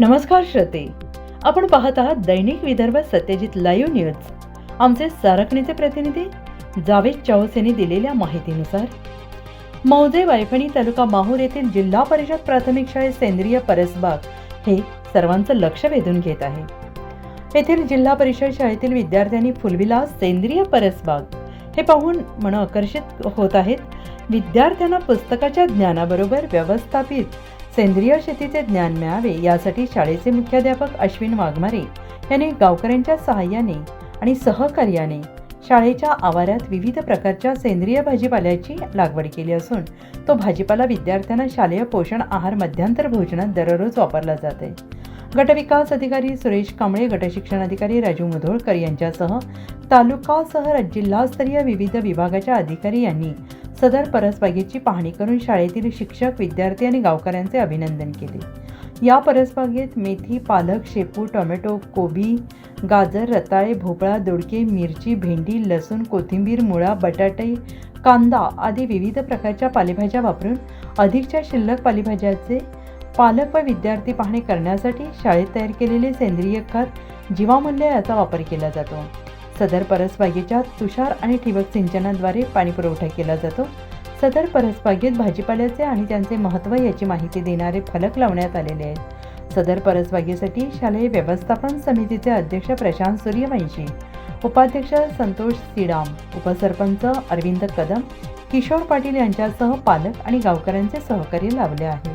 नमस्कार श्रोते. आपण पाहत आहात दैनिक विदर्भ सत्यजित लाईव्ह न्यूज. आमचे सारखणीचे प्रतिनिधी जावेद चौस यांनी दिलेल्या माहितीनुसार मौजे वायफणी तालुका माहूर येथील जिल्हा परिषद प्राथमिक शाळेत सेंद्रिय परसबाग हे सर्वांचं लक्ष वेधून घेत आहे. येथील जिल्हा परिषद शाळेतील विद्यार्थ्यांनी फुलविला सेंद्रिय परसबाग हे पाहून मन आकर्षित होत आहेत. विद्यार्थ्यांना पुस्तकाच्या ज्ञानाबरोबर व्यवस्थापित सेंद्रिय शेतीचे ज्ञान मिळावे यासाठी शाळेचे मुख्याध्यापक अश्विन वाघमारे यांनी गावकऱ्यांच्या सहाय्याने आणि सहकार्याने शाळेच्या आवारात विविध प्रकारच्या सेंद्रिय भाजीपाल्याची लागवड केली असून तो भाजीपाला विद्यार्थ्यांना शालेय पोषण आहार मध्यांतर भोजनात दररोज वापरला जात. आहे गटविकास अधिकारी सुरेश कांबळे गटशिक्षण अधिकारी राजू मुधोळकर यांच्यासह तालुकासह जिल्हास्तरीय विविध विभागाच्या अधिकारी यांनी सदर परसबागेची पाहणी करून शाळेतील शिक्षक विद्यार्थी आणि गावकऱ्यांचे अभिनंदन केले. या परसबागेत मेथी पालक शेपू टोमॅटो कोबी गाजर रताळे भोपळा दोडके मिरची भेंडी लसूण कोथिंबीर मुळा बटाटे कांदा आदी विविध प्रकारच्या पालेभाज्या वापरून अधिकच्या शिल्लक पालेभाज्याचे पालक व विद्यार्थी पाहणी करण्यासाठी शाळेत तयार केलेले सेंद्रिय खत जीवामूल्य याचा वापर केला जातो. सदर परसबागेच्या तुषार आणि ठिबक सिंचनाद्वारे पाणी पुरवठा केला जातो. सदर परसबागेत भाजीपाल्याचे आणि त्यांचे महत्त्व याची माहिती देणारे फलक लावण्यात आलेले आहेत. सदर परसबागेसाठी शालेय व्यवस्थापन समितीचे अध्यक्ष प्रशांत सूर्यवंशी उपाध्यक्ष संतोष सिडाम उपसरपंच अरविंद कदम किशोर पाटील यांच्यासह पालक आणि गावकऱ्यांचे सहकार्य लाभले आहे.